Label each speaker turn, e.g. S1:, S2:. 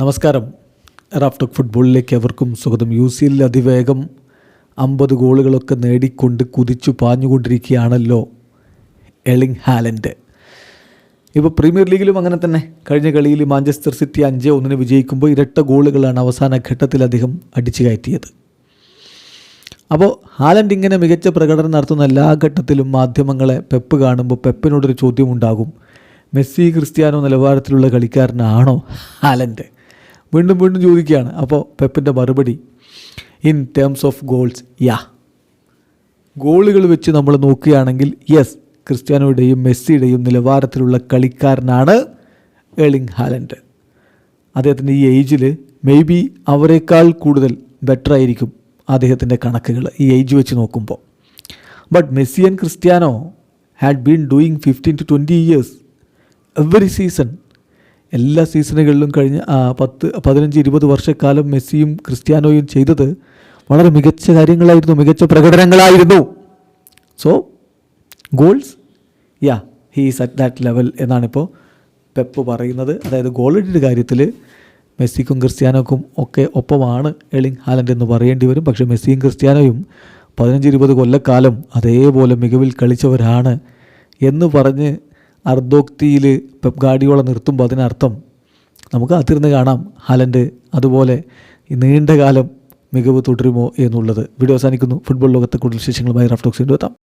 S1: നമസ്കാരം. റാഫ്റ്റോക്ക് ഫുട്ബോളിലേക്ക് അവർക്കും സ്വാഗതം. യു സി എല്ലിൽ അതിവേഗം അമ്പത് ഗോളുകളൊക്കെ നേടിക്കൊണ്ട് കുതിച്ചു പാഞ്ഞുകൊണ്ടിരിക്കുകയാണല്ലോ എളിങ് ഹാലൻഡ്. ഇപ്പോൾ പ്രീമിയർ ലീഗിലും അങ്ങനെ തന്നെ. കഴിഞ്ഞ കളിയിൽ മാഞ്ചസ്റ്റർ സിറ്റി അഞ്ച് ഒന്നിന് വിജയിക്കുമ്പോൾ ഇരട്ട ഗോളുകളാണ് അവസാന ഘട്ടത്തിൽ അദ്ദേഹം അടിച്ചു കയറ്റിയത്. അപ്പോൾ ഹാലൻഡ് ഇങ്ങനെ മികച്ച പ്രകടനം നടത്തുന്ന എല്ലാ ഘട്ടത്തിലും മാധ്യമങ്ങളെ പെപ്പ് കാണുമ്പോൾ പെപ്പിനോടൊരു ചോദ്യമുണ്ടാകും. മെസ്സി ക്രിസ്ത്യാനോ നിലവാരത്തിലുള്ള കളിക്കാരനാണോ ഹാലൻഡ്? വീണ്ടും വീണ്ടും ചോദിക്കുകയാണ്. അപ്പോൾ പെപ്പിന്റെ മറുപടി in terms of goals yeah ഗോളുകൾ വെച്ച് നമ്മൾ നോക്കുകയാണെങ്കിൽ യെസ് ക്രിസ്ത്യാനോയുടെയും മെസ്സിയുടെയും നിലവാരത്തിലുള്ള കളിക്കാരനാണ് എളിങ് ഹാലൻഡ്. അദ്ദേഹത്തിന്റെ ഈ ഏജിൽ മേ ബി അവരെക്കാൾ കൂടുതൽ ബെറ്റർ ആയിരിക്കും അദ്ദേഹത്തിന്റെ കണക്കുകൾ ഈ ഏജ് വെച്ച് നോക്കുമ്പോൾ. But Messi and Cristiano had been doing fifteen to twenty years every season എല്ലാ സീസണുകളിലും കഴിഞ്ഞ പത്ത് പതിനഞ്ച് ഇരുപത് വർഷക്കാലം മെസ്സിയും ക്രിസ്ത്യാനോയും ചെയ്തത് വളരെ മികച്ച കാര്യങ്ങളായിരുന്നു മികച്ച പ്രകടനങ്ങളായിരുന്നു. So goals yeah he's at that level എന്നാണിപ്പോൾ Pep പറയുന്നത്. അതായത് ഗോളിന്റെ കാര്യത്തിൽ മെസ്സിക്കും ക്രിസ്ത്യാനോക്കും ഒക്കെ ഒപ്പമാണ് എളിങ് ഹാലൻഡ് എന്ന് പറയേണ്ടി വരും. പക്ഷേ മെസ്സിയും ക്രിസ്ത്യാനോയും പതിനഞ്ച് ഇരുപത് കൊല്ലക്കാലം അതേപോലെ മികവിൽ കളിച്ചവരാണ് എന്ന് പറഞ്ഞ് അർദ്ധോക്തിയിൽ പെപ്പ് ഗാഡിയോള നിർത്തുമ്പോൾ അതിനർത്ഥം നമുക്ക് അതിർന്ന് കാണാം ഹാലൻഡ് അതുപോലെ ഈ നീണ്ട കാലം മികവ് തുടരുമോ എന്നുള്ളത്. വീഡിയോ അവസാനിക്കുന്നു. ഫുട്ബോൾ ലോകത്തെ കൂടുതൽ വിശേഷങ്ങളുമായി റഫ്റ്റോക്സ് എത്താം.